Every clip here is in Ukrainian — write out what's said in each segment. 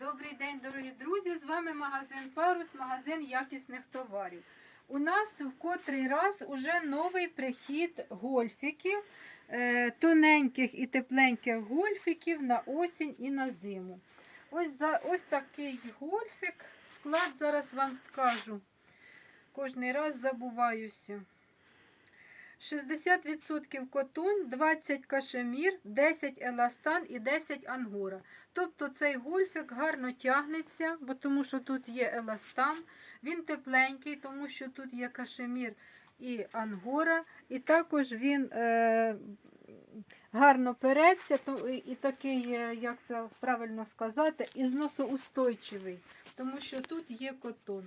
Добрий день, дорогі друзі! З вами магазин Парус, магазин якісних товарів. У нас в котрий раз уже новий прихід гольфіків, е, тоненьких і тепленьких гольфіків на осінь і на зиму. Ось, за, ось такий гольфік. Склад зараз вам скажу. Кожний раз забуваюся. 60% котон, 20 кашемір, 10 еластан і 10 ангора. Тобто цей гольфик гарно тягнеться, бо тому що тут є еластан, він тепленький, тому що тут є кашемір і ангора, і також він е, гарно переться, то, і такий, е, як це правильно сказати, і зносоустойчивий, тому що тут є котон.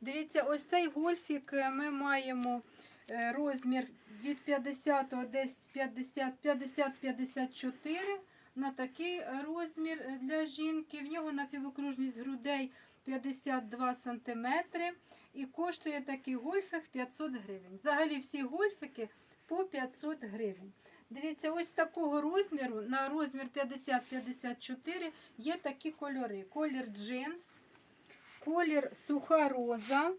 Дивіться, ось цей гольфік е, ми маємо розмір від 50 десь 50-54 на такий розмір для жінки. В нього напівокружність грудей 52 см. І коштує такий гольфик 500 гривень. Взагалі всі гольфики по 500 гривень. Дивіться, ось такого розміру, на розмір 50-54 є такі кольори. Колір джинс, колір суха роза,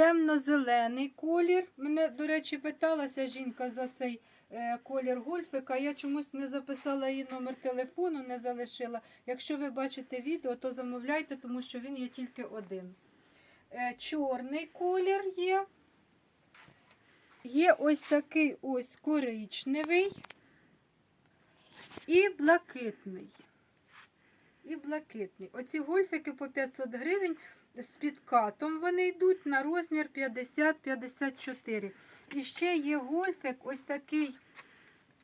темно-зелений колір. Мене, до речі, питалася жінка за цей е, колір гольфика. Я чомусь не записала її номер телефону, не залишила. Якщо ви бачите відео, то замовляйте, тому що він є тільки один. Е, Чорний колір є. Є ось такий ось коричневий і блакитний. І блакитний. Оці гольфики по 500 гривень з підкатом вони йдуть на розмір 50-54. І ще є гольфик ось такий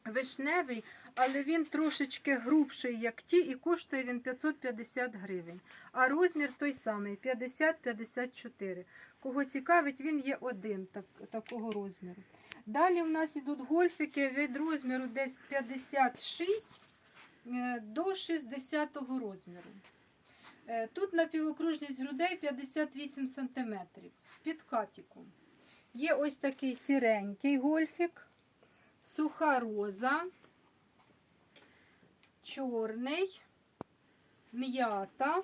вишневий, але він трошечки грубший, як ті, і коштує він 550 гривень. А розмір той самий 50-54. Кого цікавить, він є один так, такого розміру. Далі в нас йдуть гольфики від розміру десь 56 е, до 60 розміру. Е, Тут напівокружність грудей 58 см з підкатіком. Є ось такий сіренький гольфік, суха роза, чорний, м'ята.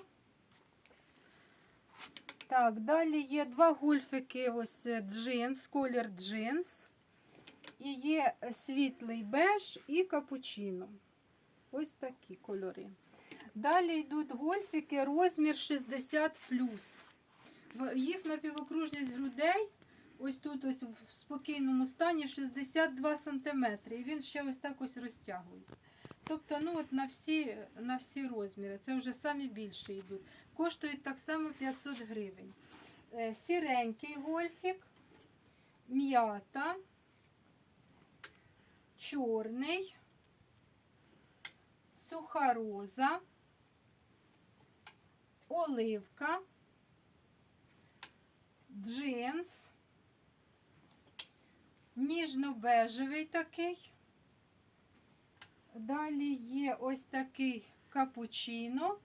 Так, далі є два гольфики, ось е, джинс, колір джинс. І є світлий беж і капучино. Ось такі кольори. Далі йдуть гольфики розмір 60 В- Їх напівокружність грудей, ось тут ось в спокійному стані 62 см. І він ще ось так ось розтягується. Тобто, ну от на всі, на всі розміри. Це вже самі більші йдуть. Коштують так само 500 гривень. Е, Сіренький гольфік, м'ята, чорний, суха роза, оливка, джинс, ніжно-бежевий такий. Далі є ось такий капучино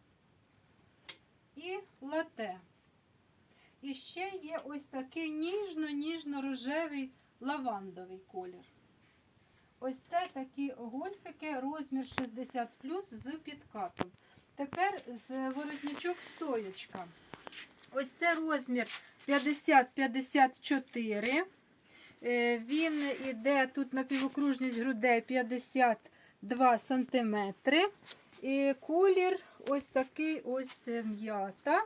і лате. І ще є ось такий ніжно-ніжно-рожевий лавандовий колір. Ось це такі гольфики, розмір 60 з підкатом. Тепер з воротничок стоєчка. Ось це розмір 50-54. Е, Він іде тут напівокружність грудей 52 см. І колір ось такий ось м'ята.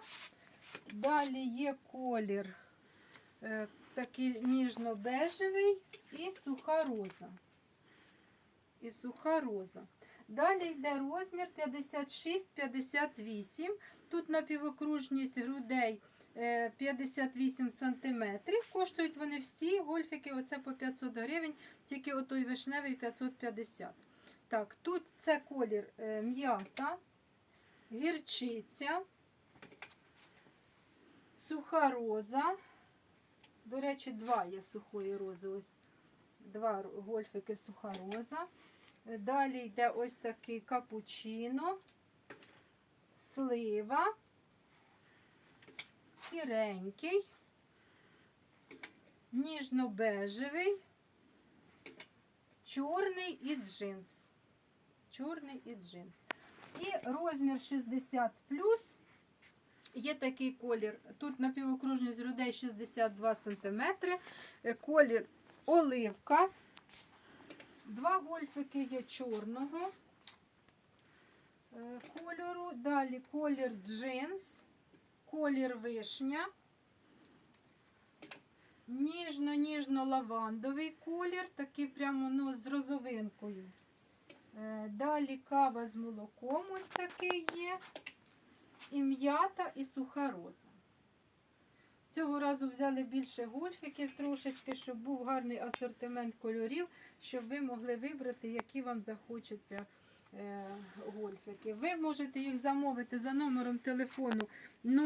Далі є колір е, такий ніжно-бежевий і суха роза. І суха роза. Далі йде розмір 56-58. Тут напівокружність грудей е, 58 см. Коштують вони всі гольфики, оце по 500 гривень, тільки отой вишневий 550. Так, тут це колір е, м'ята, гірчиця, суха роза. До речі, два є сухої рози. Ось два гольфики суха роза. Далі йде ось такий капучино, слива, сіренький, ніжно-бежевий, чорний і джинс. Чорний і джинс. І розмір 60 плюс. Є такий колір. Тут напівокружність грудей 62 см. Колір оливка. Два гольфики є чорного е, кольору. Далі колір джинс, колір вишня. Ніжно-ніжно-лавандовий колір, такий прямо ну, з розовинкою. Е, Далі кава з молоком ось такий є. І м'ята, і суха роза. Цього разу взяли більше гольфиків трошечки, щоб був гарний асортимент кольорів, щоб ви могли вибрати, які вам захочеться е, гольфики. Ви можете їх замовити за номером телефону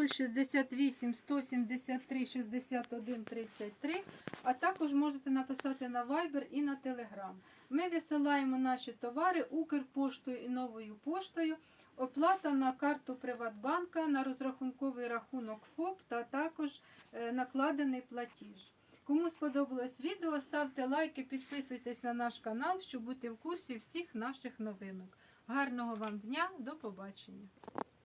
068 173 61 33, а також можете написати на Viber і на Telegram. Ми висилаємо наші товари Укрпоштою і новою поштою. Оплата на карту Приватбанка, на розрахунковий рахунок ФОП та також е, накладений платіж. Кому сподобалось відео, ставте лайки, підписуйтесь на наш канал, щоб бути в курсі всіх наших новинок. Гарного вам дня, до побачення!